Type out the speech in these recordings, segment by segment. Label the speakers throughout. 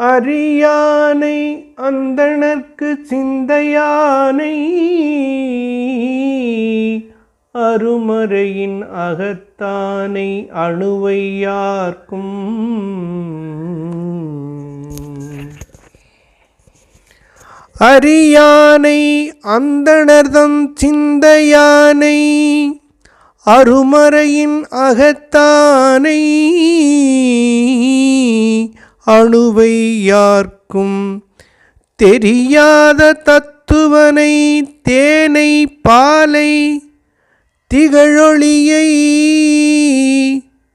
Speaker 1: அறியானை அந்தணர்க்கு சிந்தையானை அருமறையின் அகத்தானை அணுவையார்க்கும். அறியானை அந்தணர்தம் சிந்தையானை அருமறையின் அகத்தானை அணுவை யார்க்கும்? தெரியாத தத்துவனை தேனை பாலை திகழொளியை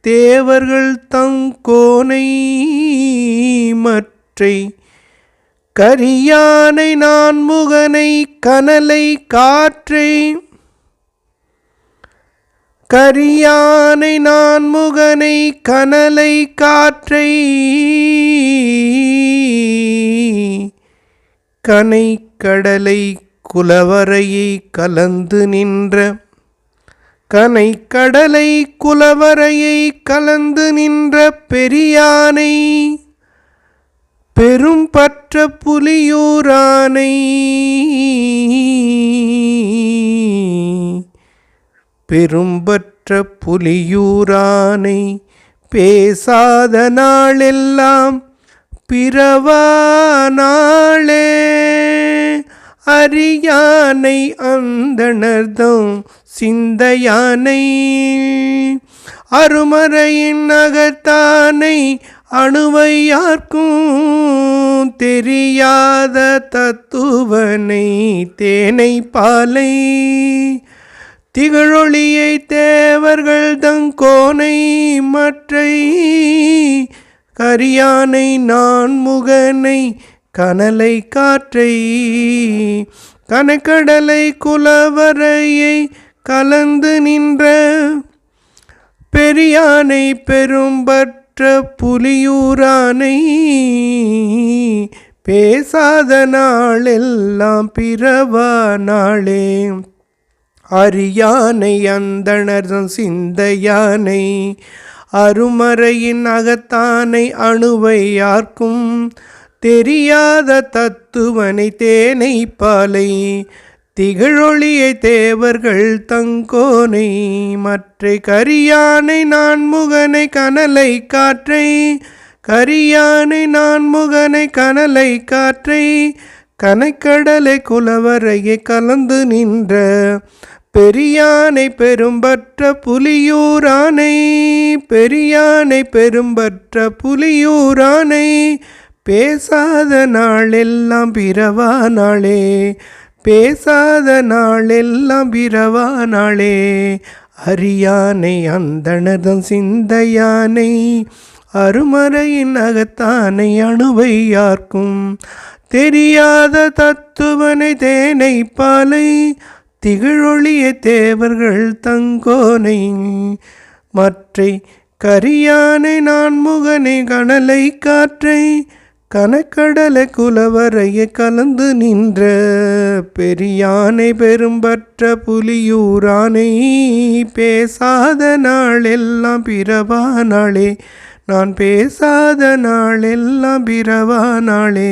Speaker 1: தேவர்கள் தங்கோனை மற்றை கரியானை நான் முகனை கனலை காற்றை கரியானை நான் முகனை கனலை காற்றை கனை கடலை குலவரையை கலந்து நின்ற கனை கடலை குலவரையை கலந்து நின்ற பெரியானை பெரும் பற்ற புலியூரானை பெரும்பற்ற புலியூரானை பேசாத நாளெல்லாம் பிறவா நாளே. அரியானை அந்தணர்தம் சிந்தையானை. அருமறையின் அகத்தானை அணுவையார்க்கும் தெரியாத தத்துவனை தேனை பாலை. திகழொளியை தேவர்கள் தங்கோனை மற்றை கரியானை நான் முகனை கனலை காற்றை கனக்கடலை குலவரையை கலந்து நின்ற பெரியானை பெரும்பற்ற புலியூரானை பேசாத நாளெல்லாம் பிறவா நாளே. அரியானை அந்தணர்தம் சிந்தையானை அருமறையின் அகத்தானை அணுவை யார்க்கும் தெரியாத தத்துவனை தேனை பாலை திகழொளியை தேவர்கள் தங்கோனை மற்றை கரியானை நான் முகனை கனலை காற்றை கரியானை நான் முகனை கனலை காற்றை கனைக்கடலை குலவரையை கலந்து நின்ற பெரியானை பெரும்பற்ற புலியூரானை பெரியானை பெரும்பற்ற புலியூரானை பேசாத நாளெல்லாம் பிறவா நாளே பேசாத நாளெல்லாம் பிறவா நாளே. அரியானை அந்தணதம் சிந்தையானை அருமறையின் அகத்தானை அணுவை யார்க்கும் தெரியாத தத்துவனை தேனை பாலை திகழொளிய தேவர்கள் தங்கோனை மற்றை கரியானை நான் முகனை கணலை காற்றை கனக்கடலை குலவரைய கலந்து நின்ற பெரியானை பெரும்பற்ற புலியூரானை பேசாத நாளெல்லாம் பிறவா நாளே நான் பேசாத நாளெல்லாம் பிறவா நாளே.